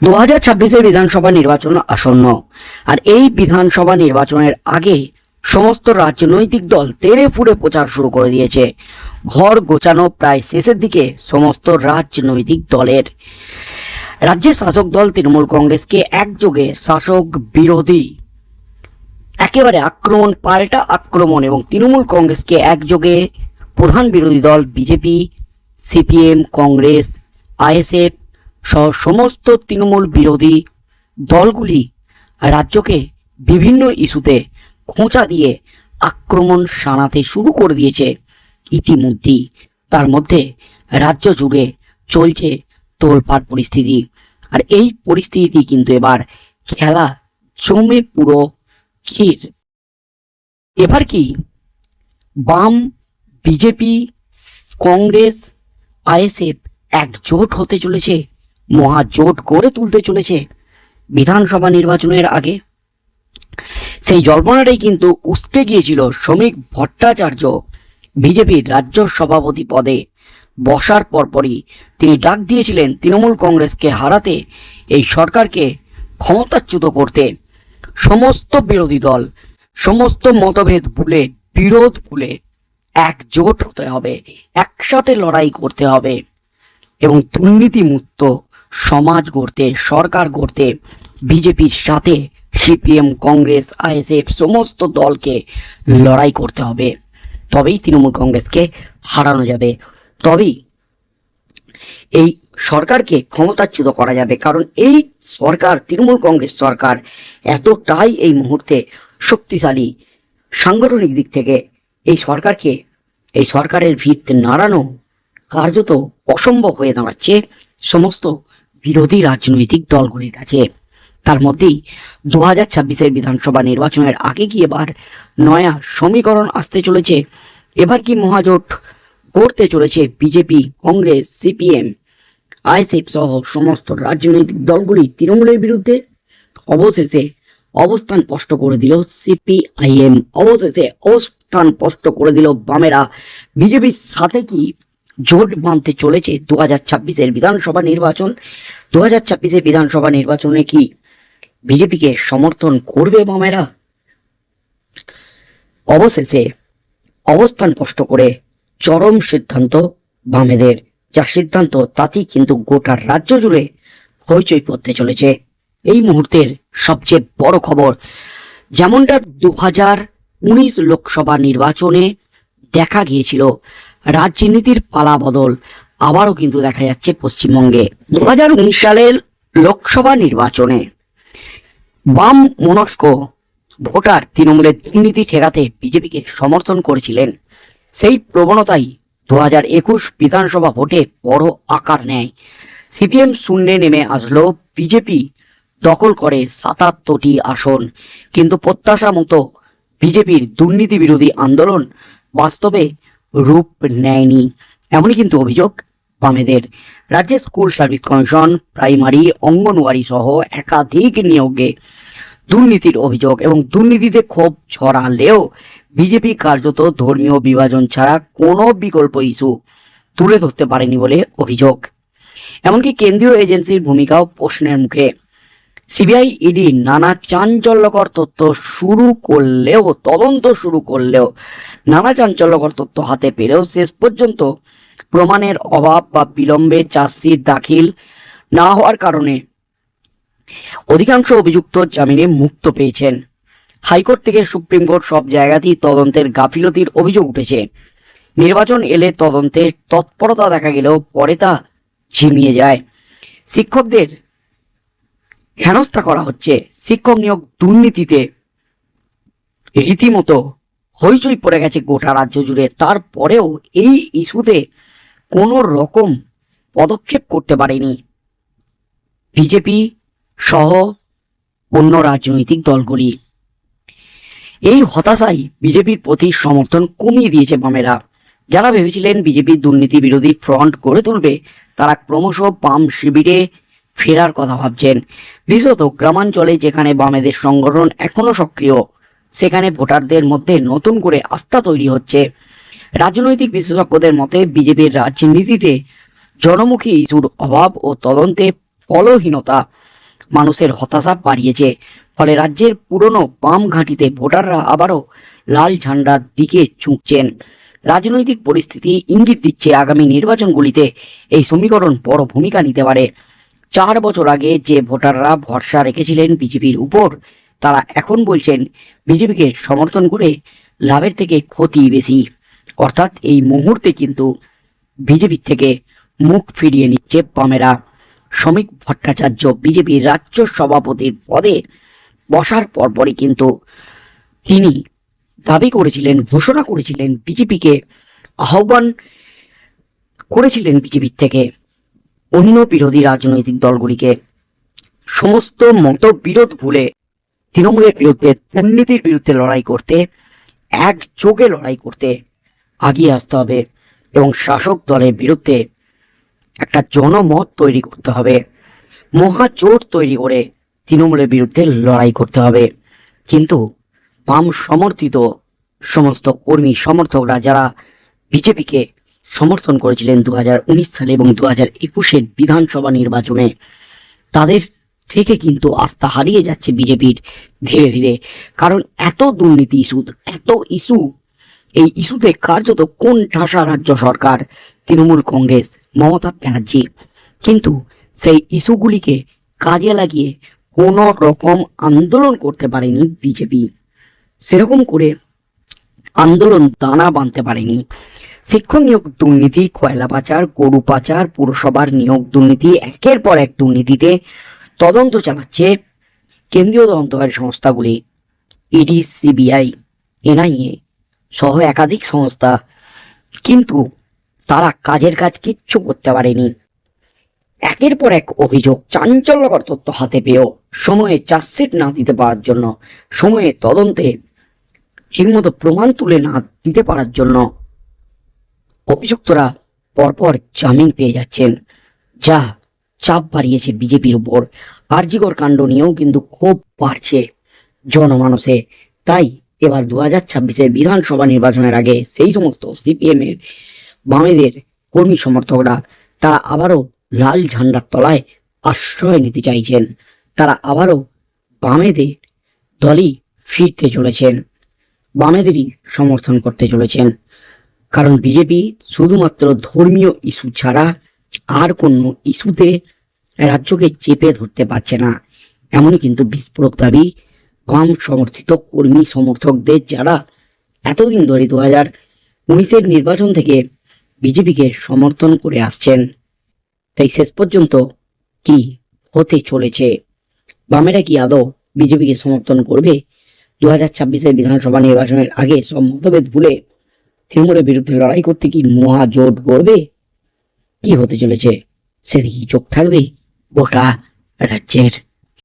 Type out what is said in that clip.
দু হাজার ছাব্বিশের বিধানসভা নির্বাচন আসন্ন। আর এই বিধানসভা নির্বাচনের আগে সমস্ত রাজনৈতিক দল তেড়ে ফুড়ে প্রচার শুরু করে দিয়েছে। ঘর গোছানো প্রায় শেষের দিকে সমস্ত রাজনৈতিক দলের। রাজ্যের শাসক দল তৃণমূল কংগ্রেসকে একযোগে শাসক বিরোধী। একেবারে আক্রমণ, পাল্টা আক্রমণ এবং তৃণমূল কংগ্রেসকে একযোগে প্রধান বিরোধী দল বিজেপি, সিপিএম, কংগ্রেস, আইএসএফ সহ সমস্ত তৃণমূল বিরোধী দলগুলি রাজ্যকে বিভিন্ন ইস্যুতে খোঁচা দিয়ে আক্রমণ শানাতে শুরু করে দিয়েছে ইতিমধ্যেই। তার মধ্যে রাজ্য জুড়ে চলছে তোলপাড় পরিস্থিতি। আর এই পরিস্থিতি কিন্তু এবার খেলা জমে পুরো ক্ষীর। এবার কি বাম বিজেপি, কংগ্রেস, আইএসএফ একজোট হতে চলেছে মহাজোট গড়ে তুলতে চলেছে বিধানসভা নির্বাচনের আগে। সেই জল্পনাটাই কিন্তু উস্কে গিয়েছিল শ্রমিক ভট্টাচার্য বিজেপির রাজ্য সভাপতি পদে। বসার পরপরই তিনি ডাক দিয়েছিলেন তৃণমূল কংগ্রেসকে হারাতে এই সরকারকে ক্ষমতাচ্যুত করতে। সমস্ত বিরোধী দল, সমস্ত মতভেদ ভুলে, বিরোধ ভুলে একজোট হতে হবে, একসাথে লড়াই করতে হবে। এবং দুর্নীতিমুক্ত সমাজ গড়তে, সরকার গড়তে, বিজেপির সাথে সিপিএম, কংগ্রেস, আইএসএফ সমস্ত দলকে লড়াই করতে হবে। তবেই তৃণমূল কংগ্রেসকে হারানো যাবে। তবেই এই সরকারকে ক্ষমতাচ্যুত করা যাবে। কারণ এই সরকার, তৃণমূল কংগ্রেস সরকার এতটাই এই মুহূর্তে শক্তিশালী সাংগঠনিক দিক থেকে এই সরকারকে, এই সরকারের ভিত নাড়ানো কার্যত অসম্ভব হয়ে দাঁড়াচ্ছে। সমস্ত বিরোধী রাজনৈতিক দলগুলির কাছে। তার মধ্যেই দু হাজার ছাব্বিশের বিধানসভা নির্বাচনের আগে কি এবার নয়া সমীকরণ আসতে চলেছে? এবার কি মহাজোট গড়তে চলেছে বিজেপি, কংগ্রেস, সিপিএম? আইএসএফ সহ সমস্ত রাজনৈতিক দলগুলি তৃণমূলের বিরুদ্ধে অবশেষে অবস্থান স্পষ্ট করে দিল সিপিআইএম। অবশেষে অবস্থান স্পষ্ট করে দিল বামেরা। বিজেপির সাথে কি জোট বাঁধতে চলেছে দু হাজার ছাব্বিশের বিধানসভা নির্বাচন। দু হাজার ছাব্বিশের বিধানসভা নির্বাচনে কি বিজেপিকে সমর্থন করবে বামেরা অবশেষে অবস্থান স্পষ্ট করে চরম সিদ্ধান্ত বামেদের। যা সিদ্ধান্ত, তাতেই কিন্তু গোটা রাজ্য জুড়ে হইচই পড়তে চলেছে। এই মুহূর্তের সবচেয়ে বড় খবর, যেমনটা দু হাজার উনিশ লোকসভা নির্বাচনে দেখা গিয়েছিল রাজনীতির পালা বদল আবারও কিন্তু দেখা যাচ্ছে পশ্চিমবঙ্গে। দু হাজার উনিশ সালের লোকসভা নির্বাচনে বাম মনস্ক ভোটার তৃণমূলের দুর্নীতি ঠেকাতে বিজেপিকে সমর্থন করেছিলেন। সেই প্রবণতাই দু হাজার একুশ বিধানসভা ভোটে বড় আকার নেয়। সিপিএম শূন্যে নেমে আসলো বিজেপি, দখল করে সাতাত্তরটি আসন। কিন্তু প্রত্যাশা মতো বিজেপির দুর্নীতি বিরোধী আন্দোলন বাস্তবে রূপ নেয়নি। এমনই কিন্তু অভিযোগ বামেদের। রাজ্যে school service commission, primary, anganwadi সহ একাধিক নিয়োগে দুর্নীতির অভিযোগ এবং দুর্নীতিতে ক্ষোভ ছড়ালেও বিজেপি কার্যত ধর্মীয় বিভাজন ছাড়া কোনো বিকল্প ইস্যু তুলে ধরতে পারেনি বলে অভিযোগ। এমনকি কেন্দ্রীয় এজেন্সির ভূমিকাও প্রশ্নের মুখে। সিবিআই ইডি নানা চাঞ্চল্যকর তথ্য শুরু করলেও, তদন্ত শুরু করলেও, নানা চাঞ্চল্যকর তথ্য হাতে পেলেও শেষ পর্যন্ত প্রমাণের অভাব বা বিলম্বে চার্জশিট দাখিল না হওয়ার কারণে অধিকাংশ অভিযুক্ত জামিনে মুক্ত পেয়েছেন। হাইকোর্ট থেকে সুপ্রিম কোর্ট সব জায়গাতেই তদন্তের গাফিলতির অভিযোগ উঠেছে। নির্বাচন এলে তদন্তে তৎপরতা দেখা গেলেও পরে তা ঝিমিয়ে যায়। শিক্ষকদের হেনস্থা করা হচ্ছে। শিক্ষক নিয়োগ দুর্নীতিতে রীতিমতো হইচই পড়ে গেছে গোটা রাজ্য জুড়ে। তারপরেও এই ইস্যুতে কোনো রকম পদক্ষেপ করতে পারেনি বিজেপি সহ অন্য রাজনৈতিক দলগুলি। এই হতাশাই বিজেপির প্রতি সমর্থন কমিয়ে দিয়েছে বামেরা। যারা ভেবেছিলেন বিজেপি দুর্নীতি বিরোধী ফ্রন্ট গড়ে তুলবে, তারা ক্রমশ বাম শিবিরে ফেরার কথা ভাবছেন। বিশেষত গ্রামাঞ্চলে যেখানে বামেদের সংগঠন এখনও সক্রিয়, সেখানে ভোটারদের মধ্যে নতুন করে আস্থা তৈরি হচ্ছে। রাজনৈতিক বিশেষজ্ঞদের মতে, বিজেপির রাজনীতিতে জনমুখী ইস্যুর অভাব ও তদন্তে ফলহীনতা মানুষের হতাশা বাড়িয়েছে। ফলে রাজ্যের পুরনো বাম ঘাঁটিতে ভোটাররা আবারও লাল ঝান্ডার দিকে ঝুঁকছেন। রাজনৈতিক পরিস্থিতি ইঙ্গিত দিচ্ছে আগামী নির্বাচনগুলিতে এই সমীকরণ বড় ভূমিকা নিতে পারে। চার বছর আগে যে ভোটাররা ভরসা রেখেছিলেন বিজেপির উপর, তারা এখন বলছেন বিজেপিকে সমর্থন করে লাভের থেকে ক্ষতি বেশি। অর্থাৎ এই মুহূর্তে কিন্তু বিজেপির থেকে মুখ ফিরিয়ে নিচ্ছে বামেরা। শ্রমিক ভট্টাচার্য বিজেপির রাজ্য সভাপতির পদে বসার পরপরই কিন্তু তিনি দাবি করেছিলেন, ঘোষণা করেছিলেন বিজেপিকে, আহ্বান করেছিলেন বিজেপির থেকে। অন্য বিরোধী রাজনৈতিক দলগুলিকে সমস্ত মতবিরোধ ভুলে তৃণমূলের বিরুদ্ধে দুর্নীতির বিরুদ্ধে লড়াই করতে, একযোগে লড়াই করতে আগিয়ে আসতে হবে এবং শাসক দলের বিরুদ্ধে একটা জনমত তৈরি করতে হবে, মহাজোট তৈরি করে তৃণমূলের বিরুদ্ধে লড়াই করতে হবে। কিন্তু বাম সমর্থিত সমস্ত কর্মী সমর্থকরা, যারা বিজেপিকে সমর্থন করেছিলেন দু হাজার উনিশ সালে এবং দু হাজার একুশের বিধানসভা নির্বাচনে। তাদের থেকে কিন্তু আস্থা হারিয়ে যাচ্ছে বিজেপির ধীরে ধীরে। কারণ এত দুর্নীতি ইস্যু এত ইস্যু, এই ইস্যুতে কার্যত কোন ঠাসা রাজ্য সরকার? তৃণমূল কংগ্রেস, মমতা ব্যানার্জি। কিন্তু সেই ইস্যুগুলিকে কাজে লাগিয়ে কোনো রকম আন্দোলন করতে পারেনি বিজেপি। সেরকম করে আন্দোলন দানা বাঁধতে পারেনি। শিক্ষক নিয়োগ দুর্নীতি, কয়লা পাচার, গরু পাচার, পুরসভার নিয়োগ দুর্নীতি, একের পর এক দুর্নীতিতে তদন্ত চালাচ্ছে কেন্দ্রীয় তদন্তকারী সংস্থাগুলি। ইডি, সিবিআই, এনআইএ সহ একাধিক সংস্থা। কিন্তু তারা কাজের কাজ কিচ্ছু করতে পারেনি। একের পর এক অভিযোগ চাঞ্চল্যকর তথ্য হাতে পেয়েও সময়ে চার্জশিট না দিতে পারার জন্য, সময়ে তদন্তে ঠিকমতো প্রমাণ তুলে না দিতে পারার জন্য অভিযুক্তরা পরপর জামিন পেয়ে যাচ্ছেন। যা চাপ বাড়িয়েছে বিজেপির উপর। আরজিকর কাণ্ড নিয়েও কিন্তু ক্ষোভ বাড়ছে জনমানসে। তাই এবার দু হাজার ছাব্বিশের বিধানসভা নির্বাচনের আগে সেই সমস্ত সিপিএম এর বামেদের কর্মী সমর্থকরা তারা আবারও লাল ঝান্ডার তলায় আশ্রয় নিতে চাইছেন। তারা আবারও বামেদের দলই ফিরতে চলেছেন। বামেদেরই সমর্থন করতে চলেছেন। কারণ বিজেপি শুধুমাত্র ধর্মীয় ইস্যু ছাড়া আর কোনো ইস্যুতে রাজ্যকে চেপে ধরতে পারছে না। এমনই কিন্তু বিস্ফোরক দাবি বাম সমর্থিত কর্মী সমর্থকদের যারা এতদিন ধরে দু হাজার উনিশের নির্বাচন থেকে বিজেপিকে সমর্থন করে আসছেন। তাই শেষ পর্যন্ত কি হতে চলেছে? বামেরা কি আদৌ বিজেপিকে সমর্থন করবে? দু হাজার ছাব্বিশের বিধানসভা নির্বাচনের আগে সব মতভেদ ভুলে তৃণমূলের বিরুদ্ধে লড়াই করতে কি মহাজোট গড়বে? কি হতে চলেছে? সেদিকে চোখ থাকবে গোটা রাজ্যের।